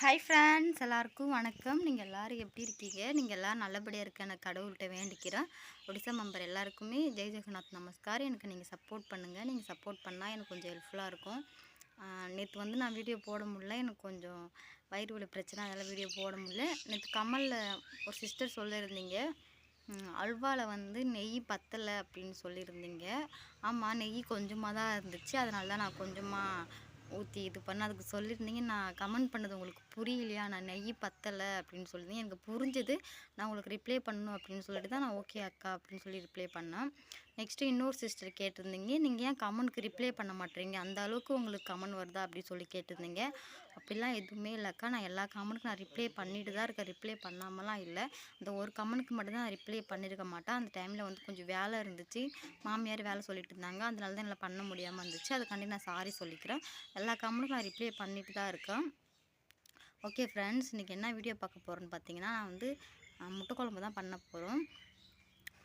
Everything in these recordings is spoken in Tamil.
ஹாய் ஃப்ரெண்ட்ஸ் எல்லாருக்கும் வணக்கம். நீங்கள் எல்லோரும் எப்படி இருக்கீங்க? நீங்கள் எல்லோரும் நல்லபடியாக இருக்க நான் கடவுள்கிட்ட வேண்டிக்கிறேன். ஒடிசா மெம்பர் எல்லாருக்குமே ஜெய் ஜெகநாத் நமஸ்கார். எனக்கு நீங்கள் சப்போர்ட் பண்ணுங்கள் நீங்கள் சப்போர்ட் பண்ணால் எனக்கு கொஞ்சம் ஹெல்ப்ஃபுல்லாக இருக்கும். நேற்று வந்து நான் வீடியோ போட முடியல. எனக்கு கொஞ்சம் வயிறு வலி பிரச்சனை. அதெல்லாம் வீடியோ போட முடியல. நேற்று கமலில் ஒரு சிஸ்டர் சொல்லியிருந்தீங்க. அல்வாவில் வந்து நெய் பத்தலை அப்படின்னு சொல்லியிருந்தீங்க. ஆமாம் நெய் கொஞ்சமாக தான் இருந்துச்சு. அதனால தான் நான் கொஞ்சமாக ஊற்றி இது பண்ண அதுக்கு சொல்லியிருந்தீங்க நான் கமெண்ட் பண்ணது உங்களுக்கு புரியலையா? நான் நெய் பத்தலை அப்படின்னு சொல்லியிருந்தீங்க எனக்கு புரிஞ்சது. நான் உங்களுக்கு ரிப்ளை பண்ணணும் அப்படின்னு சொல்லிட்டு தான் நான் ஓகே அக்கா அப்படின்னு சொல்லி ரிப்ளை பண்ணேன். நெக்ஸ்ட்டு இன்னொரு சிஸ்டர் கேட்டிருந்தீங்க. நீங்கள் ஏன் கமெண்ட்க்கு ரிப்ளை பண்ண மாட்டேறீங்க அந்த அளவுக்கு உங்களுக்கு கமெண்ட் வருதா? அப்படி சொல்லி கேட்டிருந்தீங்க. அப்படிலாம் எதுவுமே இல்லைக்கா. நான் எல்லா கமெண்ட்டுக்கும் நான் ரிப்ளை பண்ணிட்டு தான் இருக்கேன். ரிப்ளை பண்ணாமலாம் இல்லை. இந்த ஒரு கமெண்ட்க்கு மட்டும்தான் நான் ரிப்ளை பண்ணியிருக்க மாட்டேன். அந்த டைமில் வந்து கொஞ்சம் வேலை இருந்துச்சு. மாமியார் வேலை சொல்லிட்டு இருந்தாங்க. அதனால தான் என்னால் பண்ண முடியாமல் இருந்துச்சு. அதுக்காண்டி நான் சாரி சொல்லிக்கிறேன். எல்லா கமெண்ட்டுக்கும் நான் ரிப்ளை பண்ணிட்டு தான் இருக்கேன். ஓகே ஃப்ரெண்ட்ஸ் இன்றைக்கி என்ன வீடியோ பார்க்க போகிறேன்னு பார்த்தீங்கன்னா நான் வந்து முட்டை குழம்பு தான் பண்ண போகிறோம்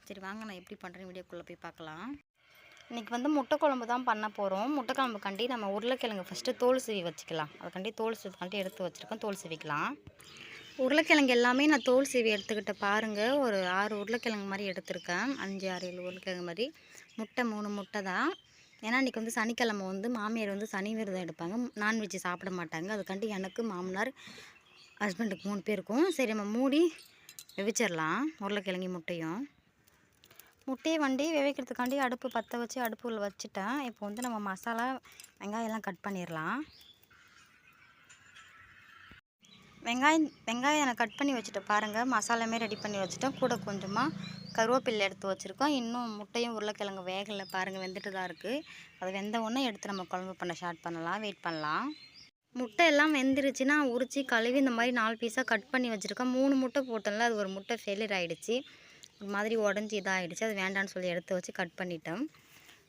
சரி வாங்க நான் எப்படி பண்ணுறேன் வீடியோக்குள்ளே போய் பார்க்கலாம். இன்றைக்கி வந்து முட்டை குழம்பு தான் பண்ண போகிறோம் முட்டை குழம்பு கண்டி நம்ம உருளைக்கிழங்கு ஃபஸ்ட்டு தோல் சீவி வச்சுக்கலாம். அதுக்காண்டி தோல் சீவிக்காண்டி எடுத்து வச்சுருக்கோம். தோல் சீவிக்கலாம். உருளைக்கிழங்கு எல்லாமே நான் தோல் சீவி எடுத்துக்கிட்ட பாருங்கள் ஒரு ஆறு உருளைக்கிழங்கு மாதிரி எடுத்திருக்கேன். அஞ்சு ஆறு ஏழு உருளைக்கிழங்கு மாதிரி. முட்டை மூணு முட்டை தான். ஏன்னா இன்றைக்கி வந்து சனிக்கிழமை வந்து மாமியார் வந்து சனி விரதம் எடுப்பாங்க. நான்வெஜ் சாப்பிட மாட்டாங்க. அதுக்காண்டி எனக்கு மாமனார் ஹஸ்பண்டுக்கு மூணு பேருக்கும். சரி நம்ம மூடி வெவிச்சிடலாம் உருளைக்கிழங்கு முட்டையும். முட்டையை வண்டி வேவிக்கிறதுக்காண்டி அடுப்பு பற்ற வச்சு அடுப்புகள் வச்சுட்டேன். இப்போ வந்து நம்ம மசாலா வெங்காயம்லாம் கட் பண்ணிடலாம். வெங்காயம் வெங்காயம் நான் கட் பண்ணி வச்சுட்டேன். பாருங்கள் மசாலாமே ரெடி பண்ணி வச்சுட்டேன். கூட கொஞ்சமாக கருவேப்பில்லை எடுத்து வச்சுருக்கோம். இன்னும் முட்டையும் உருளைக்கிழங்கு வேகலை பாருங்கள் வெந்துட்டு தான் இருக்குது அது வெந்த உடனே எடுத்து நம்ம குழம்பு பண்ண ஸ்டார்ட் பண்ணலாம். வெயிட் பண்ணலாம். முட்டை எல்லாம் வெந்துருச்சுன்னா உரிச்சு கழுவி இந்த மாதிரி நாலு பீஸாக கட் பண்ணி வச்சுருக்கேன் மூணு முட்டை போட்டோம்ல அது ஒரு முட்டை ஃபெயிலியர் ஆகிடுச்சி மாதிரி உடஞ்சி இதாகிடுச்சு அது வேண்டான்னு சொல்லி எடுத்து வச்சு கட் பண்ணிட்டோம்.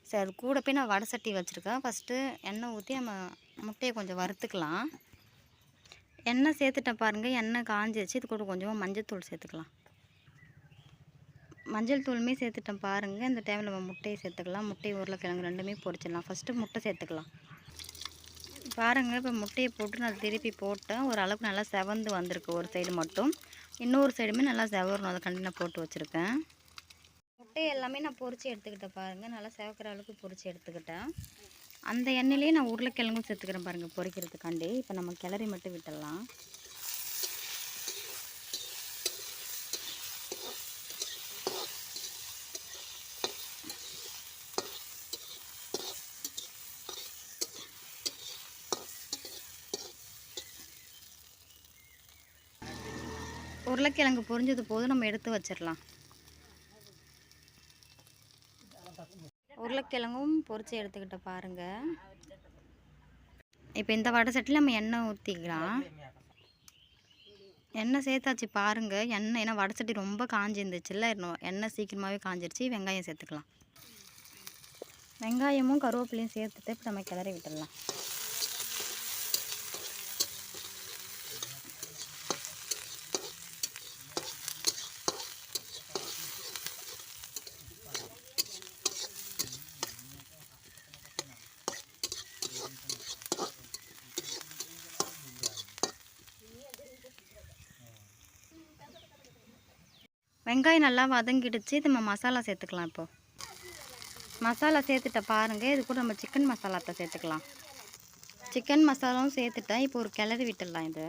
சரி அது கூட போய் நான் வடை சட்டி வச்சுருக்கேன். ஃபஸ்ட்டு எண்ணெய் ஊற்றி நம்ம முட்டையை கொஞ்சம் வறுத்துக்கலாம். எண்ணெய் சேர்த்துட்டேன் பாருங்கள் எண்ணெய் காஞ்சிருச்சு. இது கூட கொஞ்சமாக மஞ்சள் சேர்த்துக்கலாம். மஞ்சள் தூளுமே சேர்த்துட்டேன் பாருங்கள் இந்த டைமில் நம்ம முட்டையை சேர்த்துக்கலாம். முட்டை உருளைக்கிழங்கு ரெண்டுமே பொரிச்சிடலாம். ஃபஸ்ட்டு முட்டை சேர்த்துக்கலாம். பாருங்கள் இப்போ முட்டையை போட்டு நான் திருப்பி போட்டேன். ஒரு அளவுக்கு நல்லா செவந்து வந்திருக்கு ஒரு சைடு மட்டும். இன்னொரு சைடுமே நல்லா செவரணும். அதை நான் போட்டு வச்சுருக்கேன். முட்டையை எல்லாமே நான் பொறிச்சு எடுத்துக்கிட்டேன் பாருங்கள் நல்லா செவக்கிற அளவுக்கு பொறிச்சு எடுத்துக்கிட்டேன். அந்த எண்ணெயிலே நான் உருளைக்கிழங்கும் சேர்த்துக்கிறேன் பாருங்கள் பொரிக்கிறதுக்காண்டி. இப்போ நம்ம கிளறி மட்டும் விட்டுடலாம். உருளைக்கிழங்கு பொரிஞ்சது போதும் நம்ம எடுத்து வச்சிடலாம். உருளைக்கிழங்கும் பொரித்து எடுத்துக்கிட்ட பாருங்க. இப்போ இந்த வடை சட்டியில் நம்ம எண்ணெய் ஊற்றிக்கலாம் எண்ணெய் சேர்த்தாச்சு பாருங்கள் எண்ணெய் ஏன்னா வடை சட்டி ரொம்ப காஞ்சிருந்துச்சுல்ல இன்னும் எண்ணெய் சீக்கிரமாகவே காஞ்சிருச்சு. வெங்காயம் சேர்த்துக்கலாம். வெங்காயமும் கருவேப்பிலையும் சேர்த்துட்டு இப்போ நம்ம கிளறி விட்டுடலாம். வெங்காயம் நல்லா வதங்கிடுச்சு. நம்ம மசாலா சேர்த்துக்கலாம் இப்போ. மசாலா சேர்த்துட்ட பாருங்கள் இது கூட நம்ம சிக்கன் மசாலாத்தை சேர்த்துக்கலாம். சிக்கன் மசாலாவும் சேர்த்துட்டேன். இப்போ ஒரு கிளறி விட்டுடலாம் இது.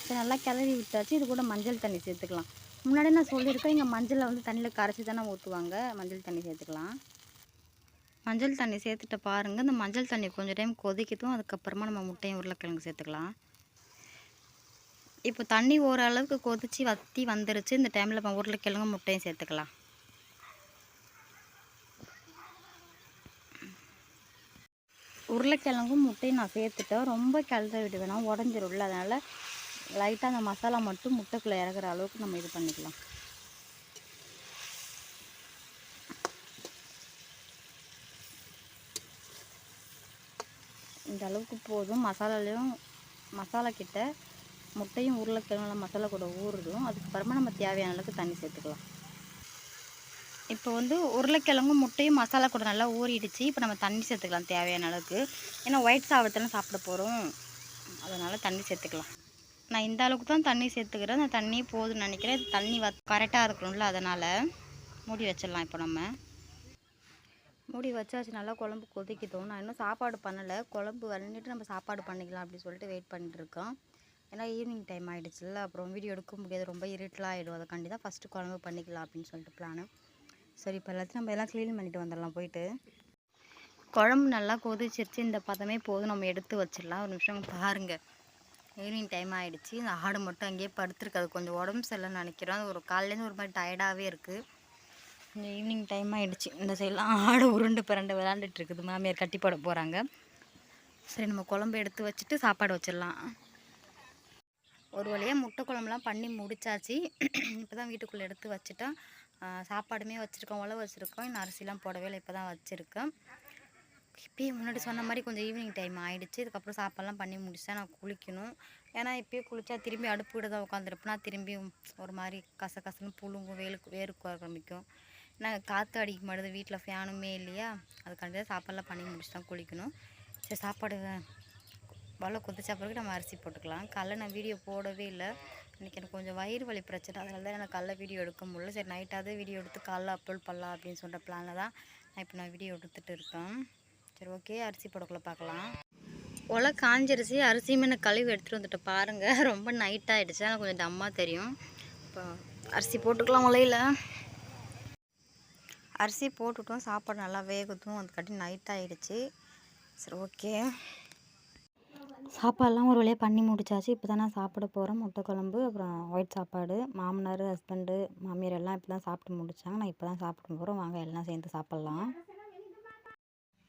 இப்போ நல்லா கிளறி விட்டாச்சு. இது கூட மஞ்சள் தண்ணி சேர்த்துக்கலாம். முன்னாடி நான் சொல்லியிருக்கேன் இங்கே மஞ்சளை வந்து தண்ணியில் கரைச்சி தானே ஊற்றுவாங்க மஞ்சள் தண்ணி சேர்த்துக்கலாம். மஞ்சள் தண்ணி சேர்த்துட்டு பாருங்கள் இந்த மஞ்சள் தண்ணி கொஞ்சம் டைம் கொதிக்கட்டும். அதுக்கப்புறமா நம்ம முட்டையும் உருளைக்கிழங்கு சேர்த்துக்கலாம். இப்போ தண்ணி ஓரளவுக்கு கொதித்து வத்தி வந்துருச்சு. இந்த டைமில் நம்ம உருளைக்கிழங்கும் முட்டையும் சேர்த்துக்கலாம். உருளைக்கிழங்கும் முட்டையும் நான் சேர்த்துட்டேன். ரொம்ப கிளற விட்டு வேணாம். உடஞ்சிரும்ல அதனால் லைட்டாக அந்த மசாலா மட்டும் முட்டைக்குள்ளே இறங்குற அளவுக்கு நம்ம இது பண்ணிக்கலாம். இந்த அளவுக்கு போதும். மசாலாலையும் மசாலா கிட்ட முட்டையும் உருளைக்கிழங்குல மசாலா கூட ஊறுதும் அதுக்கப்புறமா நம்ம தேவையான அளவுக்கு தண்ணி சேர்த்துக்கலாம். இப்போ வந்து உருளைக்கிழங்கும் முட்டையும் மசாலா கூட நல்லா ஊறிடுச்சு. இப்போ நம்ம தண்ணி சேர்த்துக்கலாம் தேவையான அளவுக்கு. ஏன்னா ஒயிட் சாப்பிடத்தானே சாப்பிட போகிறோம் அதனால் தண்ணி சேர்த்துக்கலாம். நான் இந்த அளவுக்கு தான் தண்ணி சேர்த்துக்கிறேன். அந்த தண்ணி போதும்னு நினைக்கிறேன். தண்ணி வ கரெக்டாக இருக்கணும்ல அதனால் மூடி வச்சிடலாம் இப்போ நம்ம. மூடி வச்சாச்சு நல்லா குழம்பு கொதிக்கிட்டோம் நான் இன்னும் சாப்பாடு பண்ணலை. குழம்பு வளர்ந்துட்டு நம்ம சாப்பாடு பண்ணிக்கலாம் அப்படின்னு சொல்லிட்டு வெயிட் பண்ணிட்டுருக்கோம் ஏன்னா ஈவினிங் டைம் ஆகிடுச்சுல்ல அப்புறம் வீடியோ எடுக்க முடியாது. ரொம்ப இருட்டலாக ஆகிடும் அதுக்காண்டி தான் ஃபஸ்ட்டு குழம்பு பண்ணிக்கலாம் அப்படின்னு சொல்லிட்டு பிளானு சரி இப்போ எல்லாத்தையும் நம்ம எல்லாம் க்ளீன் பண்ணிட்டு வந்துடலாம் போயிட்டு. குழம்பு நல்லா கொதிச்சிருச்சு. இந்த பதமே போதும். நம்ம எடுத்து வச்சிடலாம். ஒரு நிமிஷம் பாருங்கள் ஈவினிங் டைம் ஆகிடுச்சு இந்த ஆடு மட்டும் அங்கேயே படுத்துருக்கு. அது கொஞ்சம் உடம்பு சரியில்லைன்னு நினைக்கிறோம். ஒரு காலையிலேருந்து ஒரு மாதிரி டயர்டாகவே இருக்குது இந்த ஈவினிங் டைம் ஆகிடுச்சு இந்த சைட்லாம் ஆடு உருண்டு பிறண்டு விளாண்டுட்டு இருக்குது. மாமியார் கட்டி போட போகிறாங்க சரி நம்ம குழம்பு எடுத்து வச்சுட்டு சாப்பாடு வச்சிடலாம். ஒரு வழியாக முட்டை குழம்புலாம் பண்ணி முடிச்சாச்சு. இப்போ தான் வீட்டுக்குள்ளே எடுத்து வச்சுட்டோம் சாப்பாடுமே வச்சுருக்கோம் உழவு வச்சுருக்கோம். இன்னும் அரிசிலாம் போடவே இல்லை இப்போ தான் வச்சுருக்கேன். இப்பயே முன்னாடி சொன்ன மாதிரி கொஞ்சம் ஈவினிங் டைம் ஆகிடுச்சு இதுக்கப்புறம் சாப்பாடெலாம் பண்ணி முடிச்சா நான் குளிக்கணும். ஏன்னா இப்பயே குளித்தா திரும்பி அடுப்பு கிட்ட தான் உட்காந்துருப்பேனா திரும்பி ஒரு மாதிரி கச கசன்னு புழுங்கும் வேலுக்கு வேருக்கு ஆரம்பிக்கும். நாங்கள் காற்று அடிக்க மாட்டேது வீட்டில் ஃபேனுமே இல்லையா? அதுக்காண்டி தான் சாப்பாடெலாம் பண்ணி முடிச்சு தான் குளிக்கணும். சரி சாப்பாடு வலை கொதிச்ச பிறகு நம்ம அரிசி போட்டுக்கலாம். காலைல நான் வீடியோ போடவே இல்லை. இன்றைக்கி எனக்கு கொஞ்சம் வயிறு வலி பிரச்சனை. அதனால தான் எனக்கு காலைல வீடியோ எடுக்க முடியல. சரி நைட்டாவது வீடியோ எடுத்து காலைல அப்லோட் பண்ணலாம் அப்படின்னு சொல்கிற பிளானில் தான் நான் இப்போ நான் வீடியோ எடுத்துகிட்டு இருக்கேன். சரி ஓகே அரிசி போடக்குள்ளே பார்க்கலாம். ஒலை காஞ்சரிசி அரிசியுமே நான் கழுவி எடுத்துகிட்டு வந்துட்டு பாருங்கள் ரொம்ப நைட் ஆகிடுச்சு எனக்கு கொஞ்சம் டம்மாக தெரியும். இப்போ அரிசி போட்டுக்கலாம் உலையில் அரிசி போட்டுட்டோம். சாப்பாடு நல்லா வேகட்டும். அதுக்காட்டி நைட் ஆகிடுச்சு சரி ஓகே சாப்பாடெலாம் ஒரு வழியாக பண்ணி முடிச்சாச்சு. இப்போ தான் நான் சாப்பிட போகிறேன் முட்டை குழம்பு அப்புறம் ஒயிட் சாப்பாடு. மாமனார் ஹஸ்பண்டு மாமியார் எல்லாம் இப்போ தான் சாப்பிட்டு முடிச்சாங்க. நான் இப்போ தான் சாப்பிட போகிறோம் வாங்க எல்லாம் சேர்ந்து சாப்பிட்லாம்.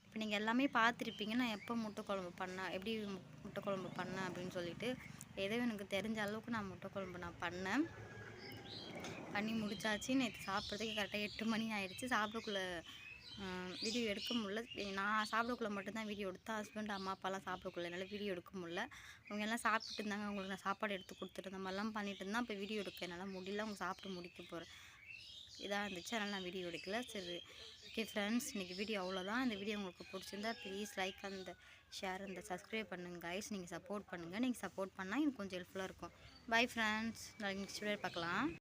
இப்போ நீங்கள் எல்லாமே பார்த்துருப்பீங்க. நான் எப்போ முட்டை குழம்பு பண்ணேன் எப்படி முட்டை குழம்பு பண்ணேன் அப்படின்னு சொல்லிட்டு. ஏதோ எனக்கு தெரிஞ்ச அளவுக்கு நான் முட்டை குழம்பு நான் பண்ணேன். பண்ணி முடிச்சாச்சு. நேற்று சாப்பிட்றதுக்கு கரெக்டாக எட்டு மணி ஆயிடுச்சு. சாப்பிடக்குள்ளே வீடியோ எடுக்க முடியல. நான் சாப்பிடக்குள்ளே மட்டும்தான் வீடியோ எடுத்தேன். ஹஸ்பண்ட் அம்மா அப்பாலாம் சாப்பிடக்குள்ள என்னால் வீடியோ எடுக்க முடியல. அவங்க எல்லாம் சாப்பிட்டு இருந்தாங்க. அவங்களுக்கு நான் சாப்பாடு எடுத்து கொடுத்துட்டு இந்த மாதிரிலாம் பண்ணிட்டு இருந்தேன் இப்போ வீடியோ எடுக்க என்னால் முடியல. அவங்க சாப்பிட்டு முடிக்க போகிறேன் இதாக இருந்துச்சு. அதனால் நான் வீடியோ எடுக்கல. சரி ஓகே ஃப்ரெண்ட்ஸ் இன்றைக்கி வீடியோ அவ்வளோதான் இந்த வீடியோ உங்களுக்கு பிடிச்சிருந்தா ப்ளீஸ் லைக் அந்த ஷேர் அந்த சப்ஸ்கிரைப் பண்ணுங்க கைஸ் நீங்கள் சப்போர்ட் பண்ணுங்கள் நீங்கள் சப்போர்ட் பண்ணால் எனக்கு கொஞ்சம் ஹெல்ப்ஃபுல்லாக இருக்கும். பை ஃப்ரெண்ட்ஸ் நாளைக்கு நெக்ஸ்ட் வீடியோ பார்க்கலாம்.